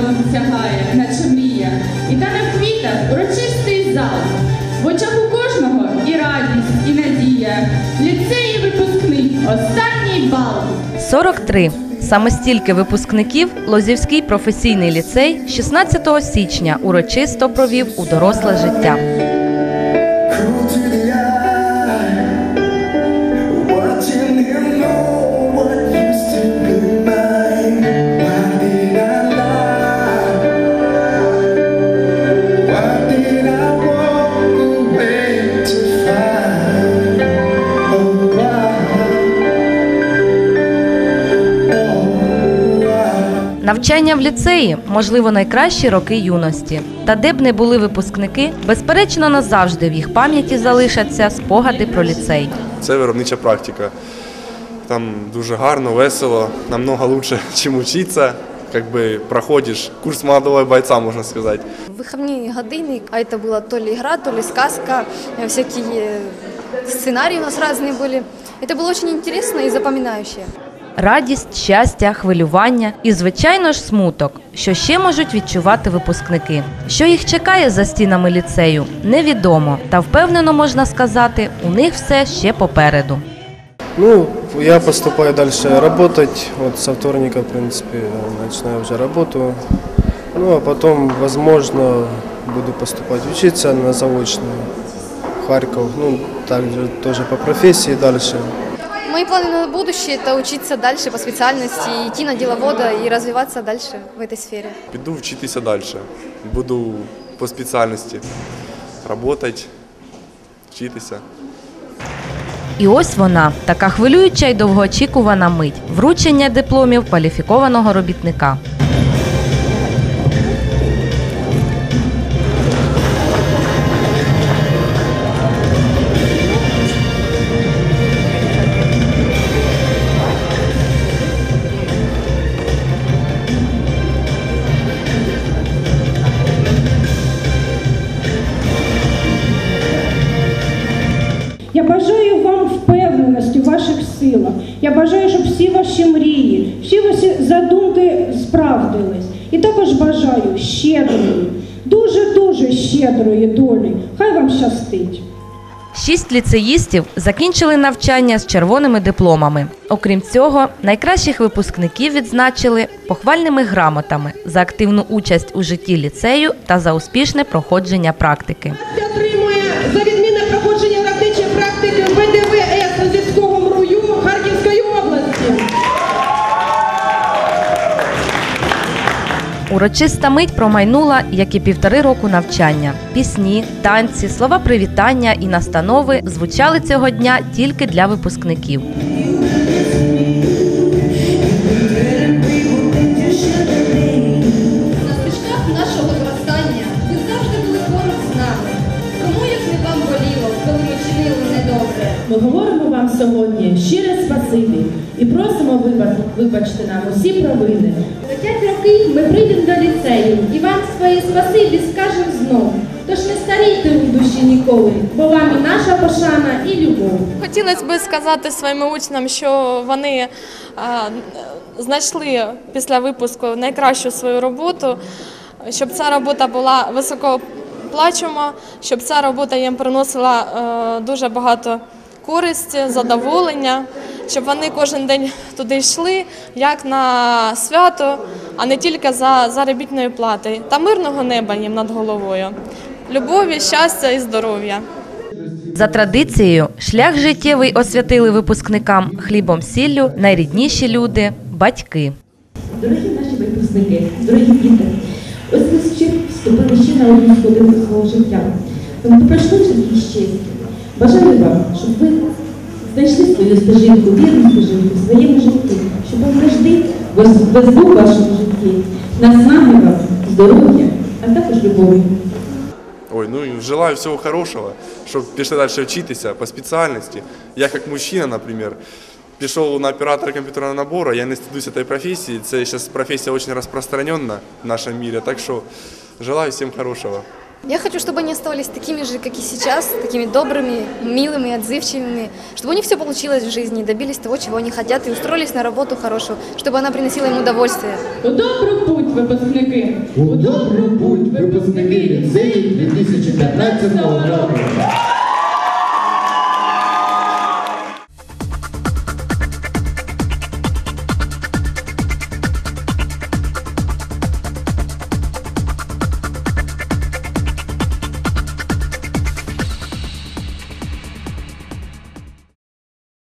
яка сягає, наче мрія. І та не в квітах урочистий зал. В очах у кожного і радість, і надія. Ліцеї випускний, останній бал. 43. Саме стільки випускників Лозівський професійний ліцей 16 січня урочисто провів у доросле життя. Навчання в ліцеї можливо найкращі роки юності. Та де б не були випускники, безперечно, назавжди в їх пам'яті залишаться спогади про ліцей. Це виробнича практика. Там дуже гарно, весело, намного лучше, чим учиться. Как бы проходишь курс молодого бойца, можно сказать. Выходные годины, а это была то ли игра, то ли сказка, э, всякие сценарии у нас разные были. Это было очень интересно и запоминающее. Радість, щастя, хвилювання і, звичайно ж, смуток, що ще можуть відчувати випускники. Що їх чекає за стінами ліцею, невідомо. Та впевнено можна сказати, у них все ще попереду. Ну, я поступаю дальше работать. Вот со вторника, в принципе, начинаю уже работу. Ну, а потом, возможно, буду поступать учиться на заочную Харьков. Ну, также тоже по профессии дальше. Мои планы на будущее – это учиться дальше по специальности, идти на деловода и развиваться дальше в этой сфере. Піду вчитися далі. Буду по спеціальності працювати, вчитися. І ось вона, така хвилююча й довгоочікувана мить вручення дипломів кваліфікованого робітника. Вам впевненості в ваших силах. Я бажаю, щоб всі ваші мрії, всі ваші задумки справдились. І також бажаю щедрої, дуже-дуже щедрої долі. Хай вам щастить. Шість ліцеїстів закінчили навчання з червоними дипломами. Окрім цього, найкращих випускників відзначили похвальними грамотами за активну участь у житті ліцею та за успішне проходження практики. Отримує за відмінне проходження практичної практики ВДВС Розівського МРУЮ Харківської області. Урочиста мить промайнула, як і півтори року навчання. Пісні, танці, слова привітання і настанови звучали цього дня тільки для випускників. Ми говоримо вам сьогодні щире спасибі і просимо вибачте нам усі провини. Летять роки, ми прийдемо до ліцею і вам своє спасибі скажемо знов. Тож не старійте у душі ніколи, бо вам і наша пошана, і любов. Хотілося б сказати своїм учням, що вони а, знайшли після випуску найкращу свою роботу, щоб ця робота була високооплачувана, щоб ця робота їм приносила е, дуже багато користі, задоволення, щоб вони кожен день туди йшли, як на свято, а не тільки за заробітною платою. Та мирного неба їм над головою. Любові, щастя і здоров'я. За традицією, шлях життєвий освятили випускникам хлібом сіллю найрідніші люди батьки. Дорогі наші випускники, дорогі діти, ось ви ще вступили ще на одну сходинку свого життя. Ви пройшли вже дві щасті. Бажаю вам, щоб ви знайшли свою стежинку, вірну стежинку в своєму житті, щоб вам завжди везду в вашому житті наснаги вам, здоров'я, а також любові. Ой, ну и желаю всего хорошего, чтобы пішли дальше вчитися по специальности. Я как мужчина, например, пішов на оператора компьютерного набора, я не стыдусь этой профессии. Это сейчас профессия очень распространена в нашем мире, так что желаю всем хорошего. Я хочу, чтобы они оставались такими же, как и сейчас, такими добрыми, милыми, отзывчивыми, чтобы у них все получилось в жизни, добились того, чего они хотят, и устроились на работу хорошую, чтобы она приносила им удовольствие. У добру путь, випускники! У добру путь випускники ліцею 2015 року.